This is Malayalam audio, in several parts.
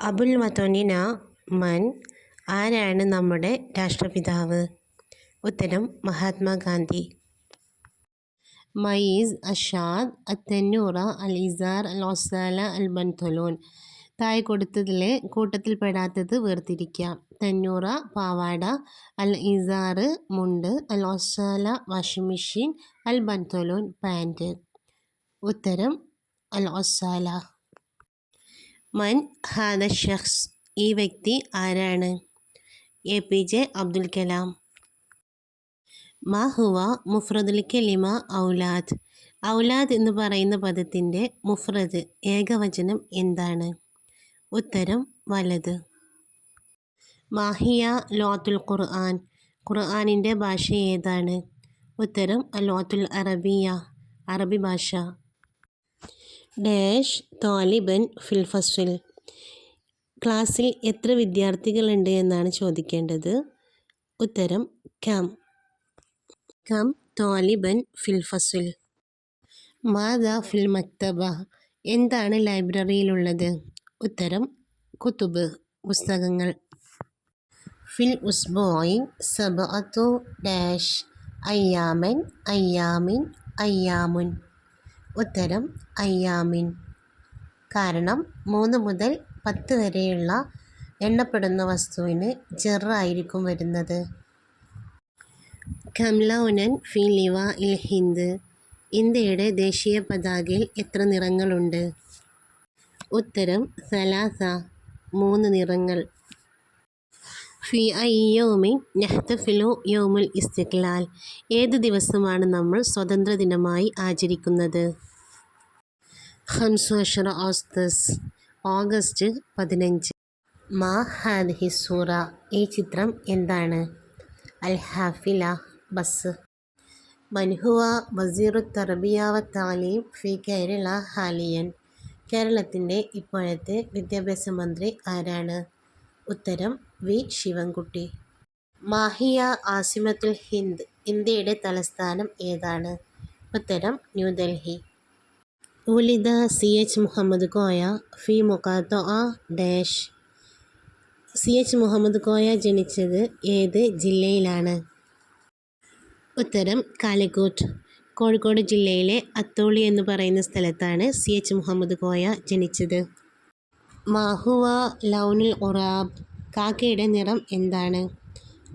അബുൽ മതോനിന മൻ ആരാണ് നമ്മുടെ രാഷ്ട്രപിതാവ്? ഉത്തരം മഹാത്മാഗാന്ധി മയീസ് അഷാദ് അത്തന്നൂറ അൽ ഇസാർ അൽ ഒസാല അൽ ബൻതൊലോൻ കൊടുത്തതിലെ കൂട്ടത്തിൽപ്പെടാത്തത് വേർതിരിക്കാം. തന്നൂറ പാവാട അൽ ഇസാറ് മുണ്ട് അൽ ഒസാല വാഷിംഗ് മെഷീൻ അൽ ബൻതൊലോൻ പാന്റ് ഉത്തരം അൽ ഒസാല മൻ ഹാദ ഷഖ്സ് ഈ വ്യക്തി ആരാണ്? A P J Abdul Kalam. മാ ഹുവ മുഫ്രദുൽ കലിമ ഔലാദ്. ഔലാദ് എന്ന് പറയുന്ന പദത്തിന്റെ മുഫ്രദ് ഏകവചനം എന്താണ്? ഉത്തരം വലത്. മാഹിയ ലോത്തുൽ ഖുർആൻ. ഖുർആാനിന്റെ ഭാഷ ഏതാണ്? ഉത്തരം ലോത്തുൽ അറബിയ. അറബി ഭാഷ. ഡാഷ് താലിബൻ ഫിൽ ഫസ്ൽ. ക്ലാസ്സിൽ എത്ര വിദ്യാർത്ഥികളുണ്ട് എന്നാണ് ചോദിക്കേണ്ടത്? ഉത്തരം കം കം താലിബൻ ഫിൽ മാതാ മാത ഫിൽ മക്തബ. എന്താണ് ലൈബ്രറിയിലുള്ളത്? ഉത്തരം കുത്തുബ് പുസ്തകങ്ങൾ. ഫിൽ ഉസ്ബോയി സബഅത്തു ഡാഷ് അയ്യാമൻ അയ്യാമിൻ അയ്യാമുൻ. ഉത്തരം അയ്യാമിൻ. കാരണം മൂന്ന് മുതൽ പത്ത് വരെയുള്ള എണ്ണപ്പെടുന്ന വസ്തുവിന് ജെറായിരിക്കും വരുന്നത്. കംലൗനൻ ഫി ലിവ ഇൽ ഹിന്ദ്. ഇന്ത്യയുടെ ദേശീയ പതാകയിൽ എത്ര നിറങ്ങളുണ്ട്? ഉത്തരം സലാസ മൂന്ന് നിറങ്ങൾ. ഫി ഐ അയ്യോമിൻ നെഹ്തഫിലു യോമുൽ ഇസ്തിക്ലാൽ ഏത് ദിവസമാണ് നമ്മൾ സ്വതന്ത്ര ദിനമായി ആചരിക്കുന്നത്? ഹംസുഷറ ഓസ്തസ് ഓഗസ്റ്റ് പതിനഞ്ച്. മാ ഹാദ് സൂറ. ഈ ചിത്രം എന്താണ്? അൽ ഹാഫില ബസ്. മൻഹുവ വസീറു തറബിയാവ താലീം ഫി കേരള ഹാലിയൻ. കേരളത്തിന്റെ ഇപ്പോഴത്തെ വിദ്യാഭ്യാസ മന്ത്രി ആരാണ്? ഉത്തരം വി. ശിവൻകുട്ടി. മാഹിയ ആസിമത്തുൽ ഹിന്ദ് ഇന്ത്യയുടെ തലസ്ഥാനം ഏതാണ്? ഉത്തരം ന്യൂഡൽഹി. ഉലിദ സി. എച്ച്. മുഹമ്മദ് കോയ ഫി. മുഖാത്തോ ആ dash. C. H. Muhammad Koya ജനിച്ചത് ഏത് ജില്ലയിലാണ്? ഉത്തരം കാലിക്കോട്ട്. കോഴിക്കോട് ജില്ലയിലെ അത്തോളി എന്ന് പറയുന്ന സ്ഥലത്താണ് സി. എച്ച്. മുഹമ്മദ് കോയ ജനിച്ചത്. മാഹുവ ലൗനുൽ ഒറാബ് കാക്കയുടെ നിറം എന്താണ്?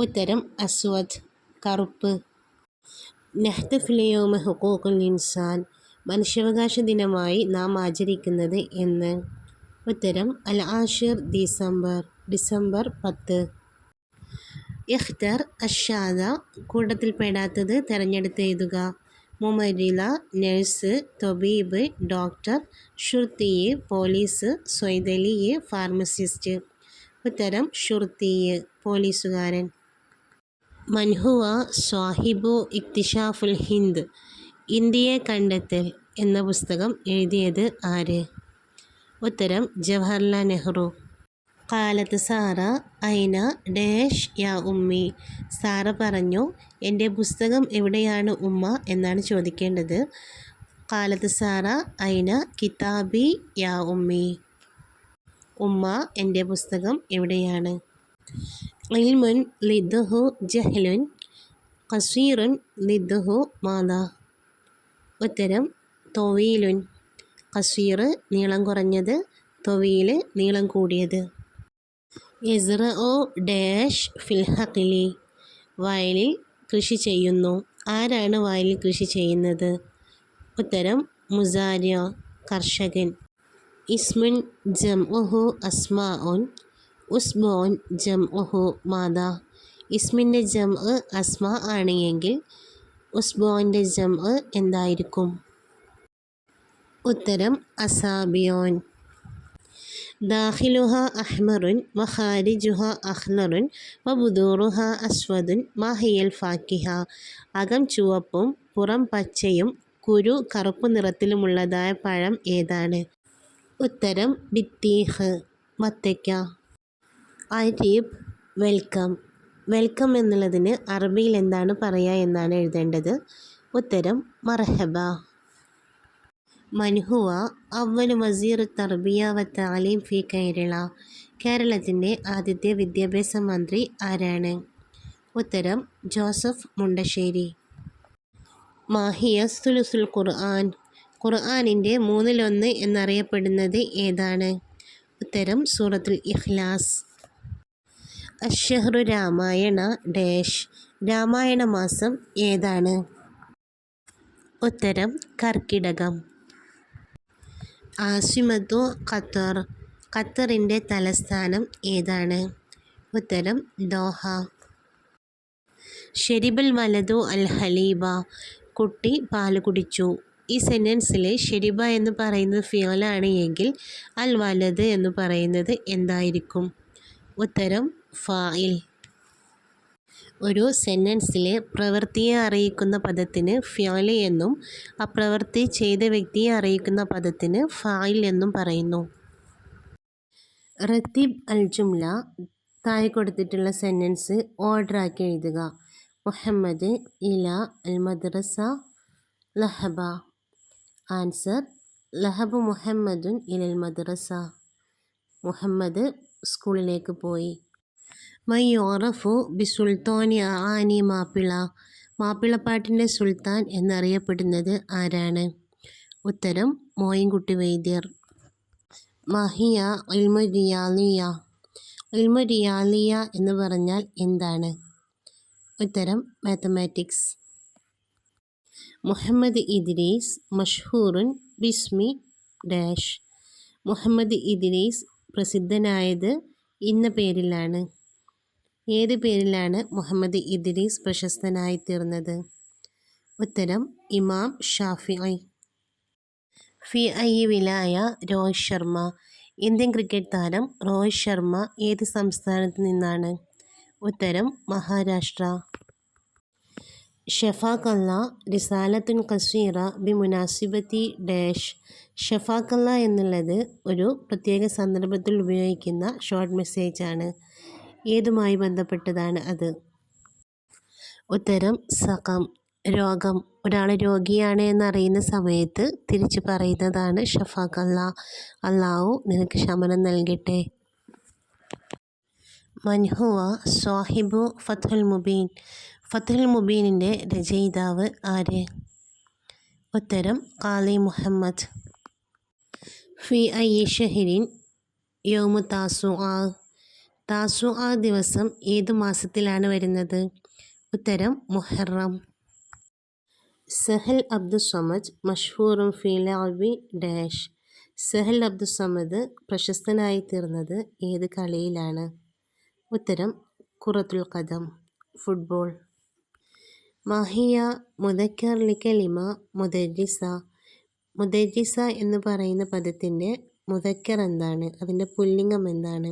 ഉത്തരം അസ്വദ്. കറുപ്പ്. നെഹ്തഫിലയോമ ഹുക്കൂക്കുൽ ഇൻസാൻ. മനുഷ്യാവകാശ ദിനമായി നാം ആചരിക്കുന്നത് എന്ന്. ഉത്തരം അൽ ആഷിർ ഡിസംബർ. ഡിസംബർ പത്ത്. ഇഖ്തർ അഷാദ. കൂട്ടത്തിൽപ്പെടാത്തത് തിരഞ്ഞെടുത്ത് എഴുതുക. മുമരില നഴ്സ് തൊബീബ് ഡോക്ടർ ഷുർത്തിയെ പോലീസ് സ്വൈതലിയെ ഫാർമസിസ്റ്റ്. ഉത്തരം ഷുർത്തീയ് പോലീസുകാരൻ. മൻഹുവ സ്വാഹിബു ഇക്തിഷാഫുൽ ഹിന്ദ് ഇന്ത്യയെ കണ്ടെത്തൽ എന്ന പുസ്തകം എഴുതിയത് ആര്? ഉത്തരം ജവഹർലാൽ നെഹ്റു. കാലത്ത് സാറ ഐന ഡാഷ് യാ ഉമ്മി. സാറ പറഞ്ഞു എന്റെ പുസ്തകം എവിടെയാണ് ഉമ്മ എന്നാണ് ചോദിക്കേണ്ടത്. കാലത്ത് സാറ ഐന കിതാബി യാ ഉമ്മി. ഉമ്മ എന്റെ പുസ്തകം എവിടെയാണ്? ഇൽമുൻ ലിദ്ഹു ജഹ്ലുൻ കസീറുൻ ലിദ്ഹു മാതാ ഉത്തരം തൊവീലുൻ. കസീർ നീളം കുറഞ്ഞത് തൊവീൽ നീളം കൂടിയത്. എസ്ര ഒ ഡാഷ് ഫിൽഹക്കിലി വയലിൽ കൃഷി ചെയ്യുന്നു. ആരാണ് വയലിൽ കൃഷി ചെയ്യുന്നത്? ഉത്തരം മുസാരിയ കർഷകൻ. ഇസ്മുൻ ജം ഉഹു അസ്മാഉൻ ഉസ്മോൻ ജം ഉഹു മാതാ. ഇസ്മിന്റെ ജം അസ്മ ആണ് എങ്കിൽ ഉസ്ബോന്റെ ജം എന്തായിരിക്കും? ഉത്തരം അസാബിയോൻ. ദാഹിലുഹ അഹ്മറുൻ വഖാരിജുഹ അഹ്നറുൻ വബുദൂറുഹ അസ്വദുൻ മഹിയൽ ഫാക്കിഹ. അകം ചുവപ്പും പുറം പച്ചയും കുരു കറുപ്പ് നിറത്തിലുമുള്ളതായ പഴം ഏതാണ്? ഉത്തരം ബിത്തീഹ് മത്തയ്ക്ക. അരീബ് വെൽക്കം. വെൽക്കം എന്നുള്ളതിന് അറബിയിൽ എന്താണ് പറയുക എന്നാണ് എഴുതേണ്ടത്. ഉത്തരം മർഹബ. മൻഹുവ അവലു വസീർ തർബിയ വ താലീം ഫി കേരള കേരളത്തിന്റെ ആദ്യത്തെ വിദ്യാഭ്യാസ മന്ത്രി ആരാണ്? ഉത്തരം ജോസഫ് മുണ്ടശ്ശേരി. മാഹിയ സുലുസുൽ ഖുർആൻ. ഖുർആനിന്റെ മൂന്നിലൊന്ന് എന്നറിയപ്പെടുന്നത് ഏതാണ്? ഉത്തരം സൂറത്തുൽ ഇഖ്ലാസ്. അഷഹ്റു രാമായണ ഡാഷ്. രാമായണ മാസം ഏതാണ്? ഉത്തരം കർക്കിടകം. ആസിമത്തു ഖത്തർ. ഖത്തറിന്റെ തലസ്ഥാനം ഏതാണ്? ഉത്തരം ദോഹ. ഷെരിബൽ വലതു അൽ ഹലീബ. കുട്ടി പാൽ കുടിച്ചു. ഈ സെന്റൻസിലെ ഷെരിബ എന്ന് പറയുന്നത് ഫിയോലാണ് എങ്കിൽ അൽ വലത് എന്ന് പറയുന്നത് എന്തായിരിക്കും? ഉത്തരം ഫായിൽ. ഒരു സെന്റൻസിലെ പ്രവൃത്തിയെ അറിയിക്കുന്ന പദത്തിന് ഫ്യോല എന്നും ആ പ്രവൃത്തി ചെയ്ത വ്യക്തിയെ അറിയിക്കുന്ന പദത്തിന് ഫായിൽ എന്നും പറയുന്നു. റത്തീബ് അൽ ജുംല താഴെ കൊടുത്തിട്ടുള്ള സെന്റൻസ് ഓർഡറാക്കി എഴുതുക. മുഹമ്മദ് ഇല അൽ മദ്രസ ലഹബ. ആൻസർ ലഹബ് മുഹമ്മദുൻ ഇലൽ മദ്രസ. മുഹമ്മദ് സ്കൂളിലേക്ക് പോയി. മൈ ഓറഫു ബി സുൽത്താനി ആനി മാപ്പിള. മാപ്പിളപ്പാട്ടിന്റെ സുൽത്താൻ എന്നറിയപ്പെടുന്നത് ആരാണ്? ഉത്തരം മോയിൻകുട്ടി വൈദ്യർ. മഹിയ ഇൽമുരിയാലിയ ഇൽമുരിയാലിയ എന്ന് പറഞ്ഞാൽ എന്താണ്? ഉത്തരം മാത്തമാറ്റിക്സ്. മുഹമ്മദ് ഇദ്രീസ് മഷ്ഹൂറുൻ ബിസ്മി ഡാഷ്. മുഹമ്മദ് ഇദ്രീസ് പ്രസിദ്ധനായത് ഇന്ന പേരിലാണ്. ഏത് പേരിലാണ് മുഹമ്മദ് ഇദ്രീസ് പ്രശസ്തനായി തീർന്നത്? ഉത്തരം ഇമാം ഷാഫി ഫി ഐ വിലായ രോഹിത് ശർമ്മ. ഇന്ത്യൻ ക്രിക്കറ്റ് താരം രോഹിത് ശർമ്മ ഏത് സംസ്ഥാനത്ത് നിന്നാണ്? ഉത്തരം മഹാരാഷ്ട്ര. ഷഫാഖല്ല റിസാലത്തുൻ കസീറ ബി മുനാസിബത്തി ഡാഷ്. ഷഫാഖല്ല എന്നുള്ളത് ഒരു പ്രത്യേക സന്ദർഭത്തിൽ ഉപയോഗിക്കുന്ന ഷോർട്ട് മെസ്സേജാണ്. ഏതുമായി ബന്ധപ്പെട്ടതാണ് അത്? ഉത്തരം സഖം രോഗം. ഒരാൾ രോഗിയാണ് എന്നറിയുന്ന സമയത്ത് തിരിച്ചു പറയുന്നതാണ് ഷഫാഖ് അല്ലാ അള്ളാഹു നിനക്ക് ശമനം നൽകട്ടെ. മൻഹുവ സാഹിബു ഫത്തുൽ മുബീൻ. ഫത്തുൽ മുബീനിന്റെ രചയിതാവ് ആര്? ഉത്തരം കാലി മുഹമ്മദ്. ഫി ഐ ഷഹിരിൻ യോമു താസു ആ താസു ആ ദിവസം ഏത് മാസത്തിലാണ് വരുന്നത്? ഉത്തരം മുഹറം. സഹൽ അബ്ദുസമദ് മഷ്ഹൂറും ഫി ലാബി ഡാഷ്. സഹൽ അബ്ദുസമദ് പ്രശസ്തനായി തീർന്നത് ഏത് കളിയിലാണ്? ഉത്തരം കുറത്തുൽ കഥം ഫുട്ബോൾ. മാഹിയ മുദക്കർ ലിക്കലിമ മുദരിസ മുദരിസ എന്ന് പറയുന്ന പദത്തിന്റെ മുദക്കർ എന്താണ്? അതിന്റെ പുല്ലിംഗം എന്താണ്?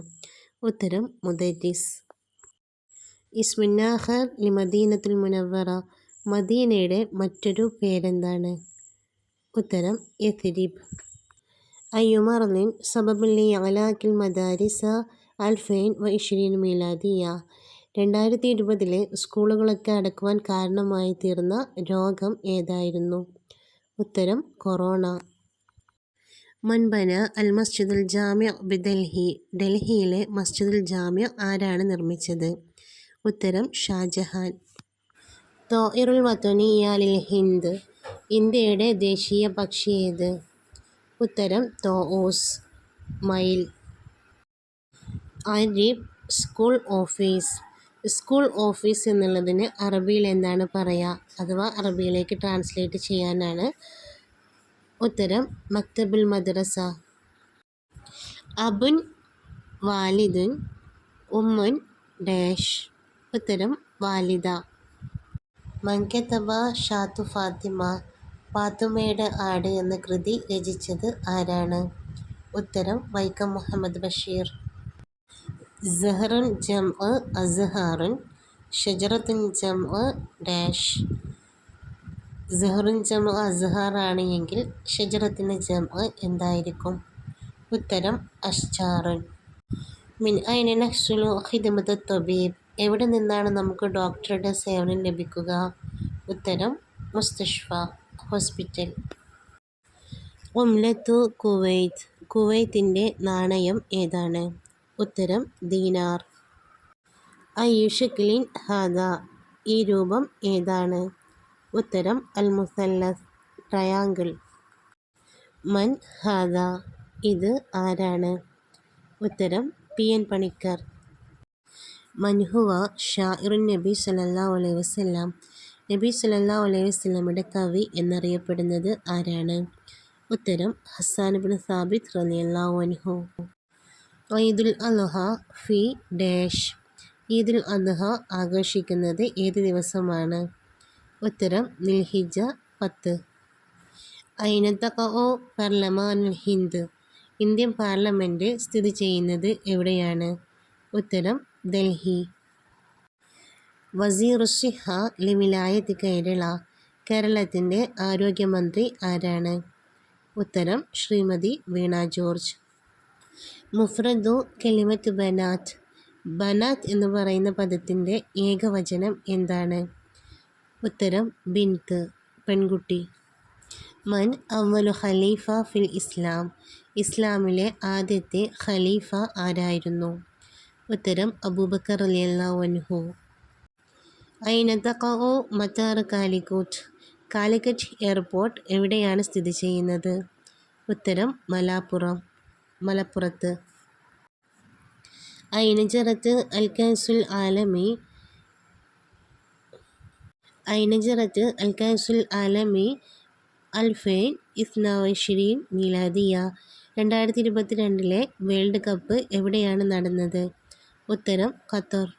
ഉത്തരം മുദരിസ് ഇസ്മുന്നാഹർ ലി മദീനത്തുൽ മുനവറ മദീനയുടെ മറ്റൊരു പേരെന്താണ്? ഉത്തരം യഥരീബ്. അയ്യുമർലിൻ സബബുല്ലി അലാക്കിൽ മദാരിസ അൽഫൈൻ വ മീലാദിയ. രണ്ടായിരത്തി ഇരുപതിലെ സ്കൂളുകളൊക്കെ അടക്കുവാൻ കാരണമായി തീർന്ന രോഗം ഏതായിരുന്നു? ഉത്തരം കൊറോണ. മുൻപന അൽ മസ്ജിദുൽ ജാമ്യ ബിദൽഹി ഡൽഹിയിലെ മസ്ജിദുൽ ജാമ്യ ആരാണ് നിർമ്മിച്ചത്? ഉത്തരം ഷാജഹാൻ. തോയിറുൽ വത്തനിയാലിൽ ഹിന്ദ്. ഇന്ത്യയുടെ ദേശീയ പക്ഷി ഏത്? ഉത്തരം തോഓസ് മയിൽ. അരിബ് സ്കൂൾ ഓഫീസ്. സ്കൂൾ ഓഫീസ് എന്നുള്ളതിന് അറബിയിൽ എന്താണ് പറയുക അഥവാ അറബിയിലേക്ക് ട്രാൻസ്ലേറ്റ് ചെയ്യാനാണ് ഉത്തരം മക്തബുൽ മദ്രസ. അബുൻ വാലിദുൻ ഉമ്മുൻ ഡാഷ്. ഉത്തരം വാലിദ. മങ്കത്തബ ഷാത്തു ഫാത്തിമ. പാത്തുമയുടെ ആട് എന്ന കൃതി രചിച്ചത് ആരാണ്? ഉത്തരം വൈക്കം മുഹമ്മദ് ബഷീർ. സഹറുൻ ജം അസ്ഹാറുൻ ഷജറത്തുൻ ജം ഡാഷ്. സഹറുൻ ജം അസ്ഹാറാണ് എങ്കിൽ ഷജറത്തിന്റെ ജം എന്തായിരിക്കും? ഉത്തരം അഷ്ചാറുൻ മിൻ ഐന നഹ്സുലു ഖിദ്മത്ത് തബീബ്. എവിടെ നിന്നാണ് നമുക്ക് ഡോക്ടറുടെ സേവനം ലഭിക്കുക? ഉത്തരം മുസ്തഷ്ഫ ഹോസ്പിറ്റൽ. ഉംലത്തു കുവൈത്ത്. കുവൈത്തിന്റെ നാണയം ഏതാണ്? ഉത്തരം ദീനാർ. അയ്യുഷക്ലിൻ ഹാദ. ഈ രൂപം ഏതാണ്? ഉത്തരം അൽ മുസല്ലസ് ട്രയാങ്കിൾ. മൻ ഹാദ. ഇത് ആരാണ്? ഉത്തരം പി എൻ പണിക്കർ മൻഹുവ ഷാഇറുൻ നബി സല്ലല്ലാഹു അലൈഹി വസ്ലാം നബി സല്ലല്ലാഹു അലൈഹി വസല്ലമയുടെ കവി എന്നറിയപ്പെടുന്നത് ആരാണ്? ഉത്തരം ഹസാൻ ബിൻ സാബിത്ത് റളിയല്ലാഹു അൻഹു. ഈദുൽ അദ്ഹ ഫി ഡാഷ്. ഈദുൽ അദ്ഹ ആഘോഷിക്കുന്നത് ഏത് ദിവസമാണ്? ഉത്തരം നിൽഹിജ പത്ത്. ഐനത്തക്കോ പാർലമാനുൽ ഹിന്ദ്. ഇന്ത്യൻ പാർലമെന്റ് സ്ഥിതി ചെയ്യുന്നത് എവിടെയാണ്? ഉത്തരം ഡൽഹി വസീറുസിഹ ലിമിലായത് കേരള. കേരളത്തിന്റെ ആരോഗ്യമന്ത്രി ആരാണ്? ഉത്തരം ശ്രീമതി വീണ ജോർജ്. മുഫ്രദു കെലിമത്ത് ബനാത്ത്. ബനാത്ത് എന്ന് പറയുന്ന പദത്തിന്റെ ഏകവചനം എന്താണ്? ഉത്തരം ബിൻത്ത് പെൺകുട്ടി. മൻ അവലു ഖലീഫ ഫിൽ ഇസ്ലാം. ഇസ്ലാമിലെ ആദ്യത്തെ ഖലീഫ ആരായിരുന്നു? ഉത്തരം അബൂബക്കർ അലിയല്ലാഹു അൻഹു. ഐന തഖഉ മത്താർ കാലിക്കൂട്ട് കാലിക്കറ്റ് എയർപോർട്ട് എവിടെയാണ് സ്ഥിതി ചെയ്യുന്നത്? ഉത്തരം മലാപ്പുറം. മലപ്പുറത്ത്. ഐനജറത്ത് അൽക്കാസുൽ ആലമി. ഐനജറത്ത് അൽക്കാസുൽ ആലമി അൽഫൈൻ ഇസ്നാവഷിരീൻ മീലാദിയ. രണ്ടായിരത്തി ഇരുപത്തി രണ്ടിലെ വേൾഡ് കപ്പ് എവിടെയാണ് നടന്നത്? ഉത്തരം ഖത്തർ.